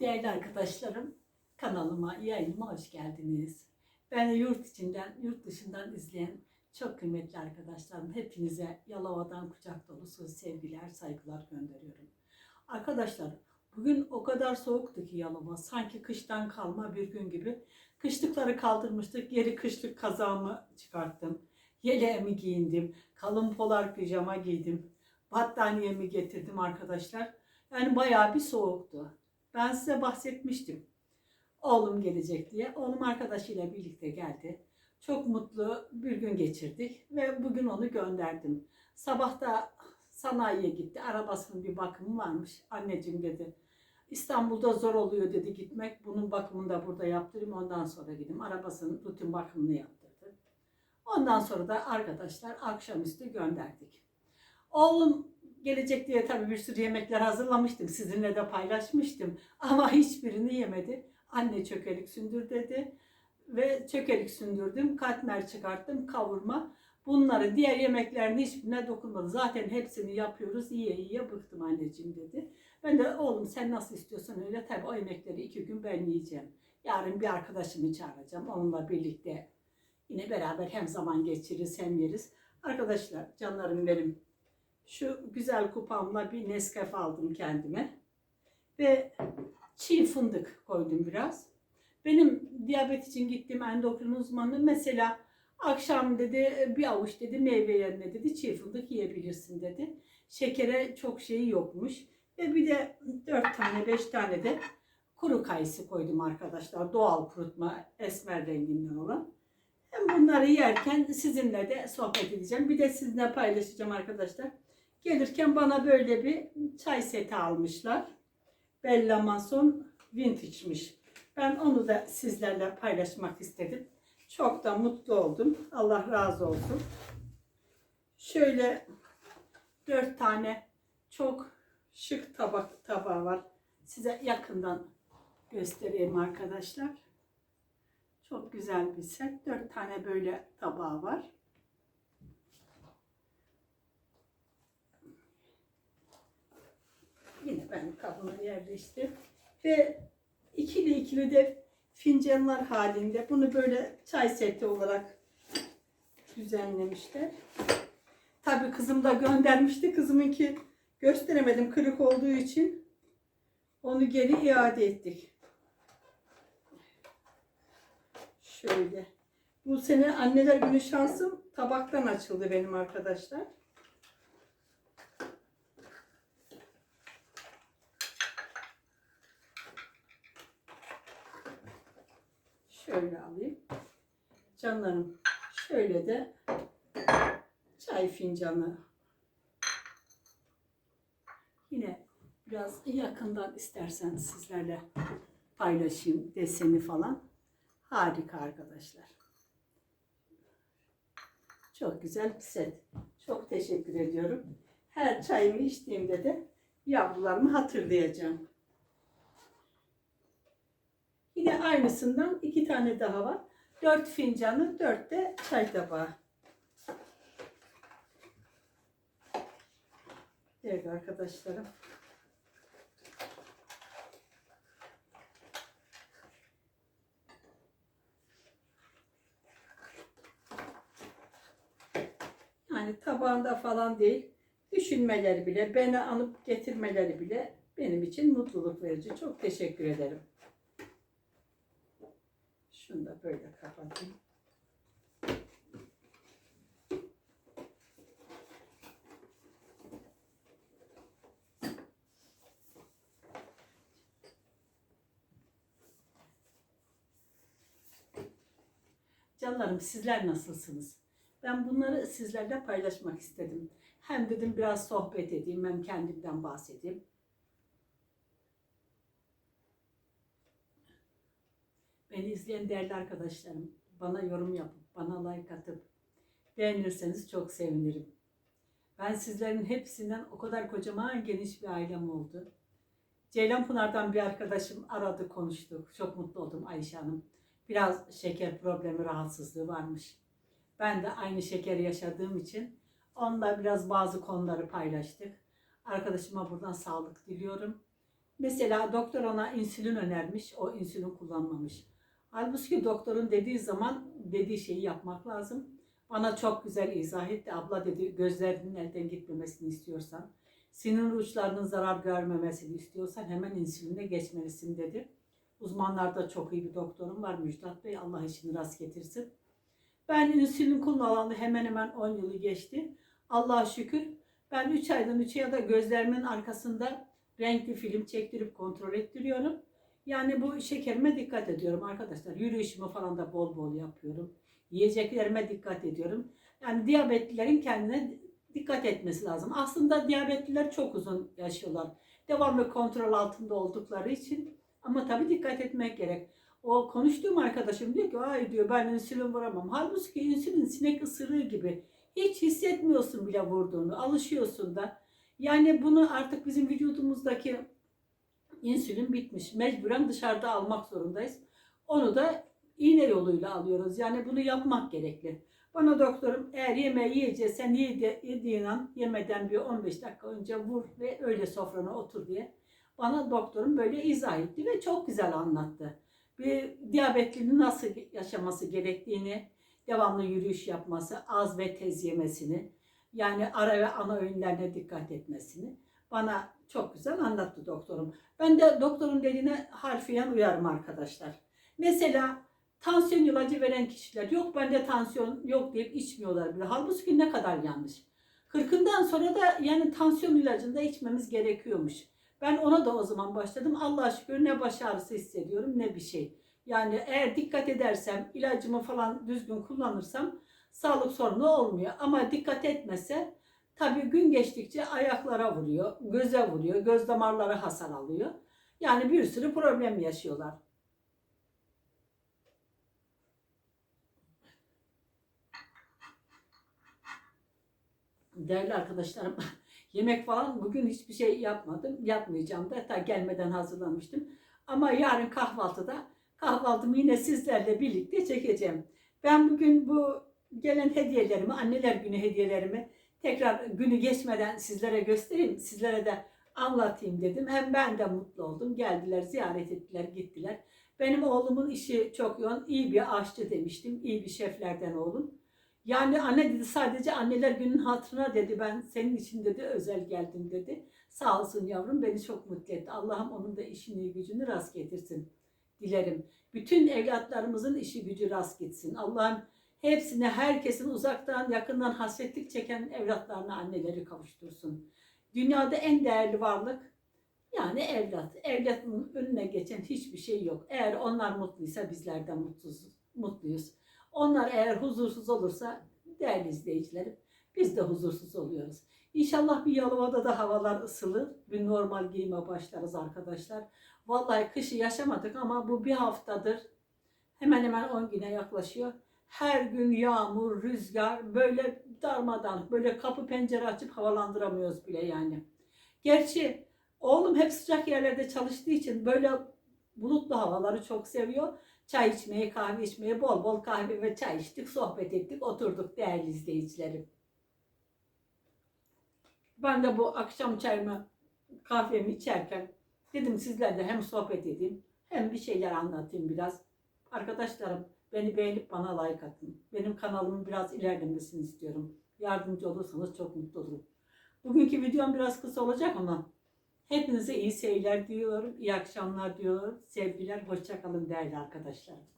Değerli arkadaşlarım, kanalıma, yayınıma hoş geldiniz. Ben yurt içinden, yurt dışından izleyen çok kıymetli arkadaşlarım. Hepinize Yalova'dan kucak dolusu sevgiler, saygılar gönderiyorum. Arkadaşlar, bugün o kadar soğuktu ki Yalova. Sanki kıştan kalma bir gün gibi. Kışlıkları kaldırmıştık. Geri kışlık kazağımı çıkarttım. Yeleğimi giyindim. Kalın polar pijama giydim. Battaniyemi getirdim arkadaşlar. Yani bayağı bir soğuktu. Ben size bahsetmiştim. Oğlum gelecek diye. Oğlum arkadaşıyla birlikte geldi. Çok mutlu bir gün geçirdik ve bugün onu gönderdim. Sabah da sanayiye gitti. Arabasının bir bakımı varmış. Anneciğim dedi. İstanbul'da zor oluyor dedi gitmek. Bunun bakımını da burada yaptırayım. Ondan sonra gideyim. Arabasının rutin bakımını yaptırdı. Ondan sonra da arkadaşlar akşamüstü gönderdik. Oğlum gelecek diye tabii bir sürü yemekler hazırlamıştım. Sizinle de paylaşmıştım. Ama hiçbirini yemedi. Anne çökelik sündür dedi. Ve çökelik sündürdüm. Katmer çıkarttım. Kavurma. Bunları diğer yemeklerin hiçbirine dokunmadı. Zaten hepsini yapıyoruz. Yiye yiye bıktım anneciğim dedi. Ben de oğlum sen nasıl istiyorsan öyle. Tabii o yemekleri iki gün ben yiyeceğim. Yarın bir arkadaşımı çağıracağım. Onunla birlikte yine beraber hem zaman geçiririz hem yeriz. Arkadaşlar canlarım benim şu güzel kupamla bir Nescafe aldım kendime. Ve çiğ fındık koydum biraz. Benim diyabet için gittiğim endokrin uzmanı mesela akşam dedi bir avuç dedi meyve yerine dedi çiğ fındık yiyebilirsin dedi. Şekere çok şeyi yokmuş. Ve bir de 4 tane 5 tane de kuru kayısı koydum arkadaşlar. Doğal kurutma esmer renginden olan. Hem bunları yerken sizinle de sohbet edeceğim. Bir de sizinle paylaşacağım arkadaşlar. Gelirken bana böyle bir çay seti almışlar. Bella Mason Vintage'miş. Ben onu da sizlerle paylaşmak istedim. Çok da mutlu oldum. Allah razı olsun. Şöyle dört tane çok şık tabak tabağı var. Size yakından göstereyim arkadaşlar. Çok güzel bir set. Dört tane böyle tabağı var. Yine ben kabına yerleştim. Ve ikili ikili de fincanlar halinde bunu böyle çay seti olarak düzenlemişler. Tabii kızım da göndermişti. Kızımınki gösteremedim kırık olduğu için onu geri iade ettik. Şöyle. Bu sene anneler günü şansım tabaktan açıldı benim arkadaşlar. Şöyle alayım. Canlarım şöyle de çay fincanı. Yine biraz yakından istersen sizlerle paylaşayım deseni falan. Harika arkadaşlar. Çok güzel bir set. Çok teşekkür ediyorum. Her çayımı içtiğimde de yavrularımı hatırlayacağım. Yine aynısından iki tane daha var. Dört fincanı, dört de çay tabağı. Evet arkadaşlarım. Yani tabağında falan değil. Düşünmeleri bile, beni anıp getirmeleri bile benim için mutluluk verici. Çok teşekkür ederim. Şunu da böyle kapatayım. Canlarım sizler nasılsınız? Ben bunları sizlerle paylaşmak istedim. Hem dedim biraz sohbet edeyim hem kendimden bahsedeyim. Beni izleyen değerli arkadaşlarım, bana yorum yapıp, bana like atıp beğenirseniz çok sevinirim. Ben sizlerin hepsinden o kadar kocaman geniş bir ailem oldu. Ceylanpınar'dan bir arkadaşım aradı konuştuk. Çok mutlu oldum Ayşe Hanım. Biraz şeker problemi rahatsızlığı varmış. Ben de aynı şekeri yaşadığım için onunla biraz bazı konuları paylaştık. Arkadaşıma buradan sağlık diliyorum. Mesela doktor ona insülin önermiş, o insülin kullanmamış. Halbuki doktorun dediği zaman dediği şeyi yapmak lazım. Bana çok güzel izah etti. Abla dedi gözlerinin elden gitmemesini istiyorsan, sinir uçlarının zarar görmemesini istiyorsan hemen insüline geçmelisin dedi. Uzmanlarda çok iyi bir doktorum var Müjdat Bey. Allah işini rast getirsin. Ben insülin kullanalı hemen hemen 10 yılı geçti. Allah'a şükür ben 3 aydan 3'e ya da gözlerimin arkasında renkli film çektirip kontrol ettiriyorum. Yani bu şekerime dikkat ediyorum arkadaşlar. Yürüyüşümü falan da bol bol yapıyorum. Yiyeceklerime dikkat ediyorum. Yani diyabetlilerin kendine dikkat etmesi lazım. Aslında diyabetliler çok uzun yaşıyorlar. Devamlı kontrol altında oldukları için ama tabii dikkat etmek gerek. O konuştuğum arkadaşım diyor ki ay diyor ben insülin vuramam. Halbuki insülin sinek ısırığı gibi. Hiç hissetmiyorsun bile vurduğunu. Alışıyorsun da. Yani bunu artık bizim vücudumuzdaki insülin bitmiş. Mecburen dışarıda almak zorundayız. Onu da iğne yoluyla alıyoruz. Yani bunu yapmak gerekli. Bana doktorum eğer yemeği yiyeceksen yedi, yediğin an yemeden bir 15 dakika önce vur ve öyle sofrana otur diye. Bana doktorum böyle izah etti ve çok güzel anlattı. Bir diyabetlinin nasıl yaşaması gerektiğini, devamlı yürüyüş yapması, az ve tez yemesini, yani ara ve ana öğünlerine dikkat etmesini bana çok güzel anlattı doktorum. Ben de doktorun dediğine harfiyen uyarım arkadaşlar. Mesela tansiyon ilacı veren kişiler yok bende tansiyon yok deyip içmiyorlar bile. Halbuki ne kadar yanlış. Kırkından sonra da yani tansiyon ilacını da içmemiz gerekiyormuş. Ben ona da o zaman başladım. Allah'a şükür ne baş ağrısı hissediyorum ne bir şey. Yani eğer dikkat edersem, ilacımı falan düzgün kullanırsam sağlık sorunu olmuyor. Ama dikkat etmese tabii gün geçtikçe ayaklara vuruyor, göze vuruyor, göz damarları hasar alıyor. Yani bir sürü problem yaşıyorlar. Değerli arkadaşlarım, yemek falan bugün hiçbir şey yapmadım. Yapmayacağım da hatta gelmeden hazırlamıştım. Ama yarın kahvaltıda kahvaltımı yine sizlerle birlikte çekeceğim. Ben bugün bu gelen hediyelerimi, anneler günü hediyelerimi tekrar günü geçmeden sizlere göstereyim. Sizlere de anlatayım dedim. Hem ben de mutlu oldum. Geldiler, ziyaret ettiler, gittiler. Benim oğlumun işi çok yoğun. İyi bir aşçı demiştim. İyi bir şeflerden oğlum. Yani anne dedi sadece anneler günün hatırına dedi ben senin için dedi özel geldim dedi. Sağ olsun yavrum beni çok mutlu etti. Allah'ım onun da işini gücünü rast getirsin dilerim. Bütün evlatlarımızın işi gücü rast gitsin. Allah'ım hepsine herkesin uzaktan yakından hasretlik çeken evlatlarına anneleri kavuştursun. Dünyada en değerli varlık yani evlat. Evlatın önüne geçen hiçbir şey yok. Eğer onlar mutluysa bizler de mutsuz, mutluyuz. Onlar eğer huzursuz olursa değerli izleyicilerim biz de huzursuz oluyoruz. İnşallah bir Yalova'da da havalar ısılır. Bir normal giyime başlarız arkadaşlar. Vallahi kışı yaşamadık ama bu bir haftadır hemen hemen 10 güne yaklaşıyor. Her gün yağmur, rüzgar böyle darmadan böyle kapı pencere açıp havalandıramıyoruz bile yani. Gerçi oğlum hep sıcak yerlerde çalıştığı için böyle bulutlu havaları çok seviyor. Çay içmeyi, kahve içmeyi, bol bol kahve ve çay içtik, sohbet ettik, oturduk değerli izleyicilerim. Ben de bu akşam çayımı, kahvemi içerken dedim sizlerle hem sohbet edeyim hem bir şeyler anlatayım biraz. Arkadaşlarım beni beğenip bana like atın. Benim kanalımın biraz ilerlemesini istiyorum. Yardımcı olursanız çok mutlu olurum. Bugünkü videom biraz kısa olacak ama hepinize iyi seyirler diyorum. iyi akşamlar diyorum. Sevgiler, hoşçakalın değerli arkadaşlar.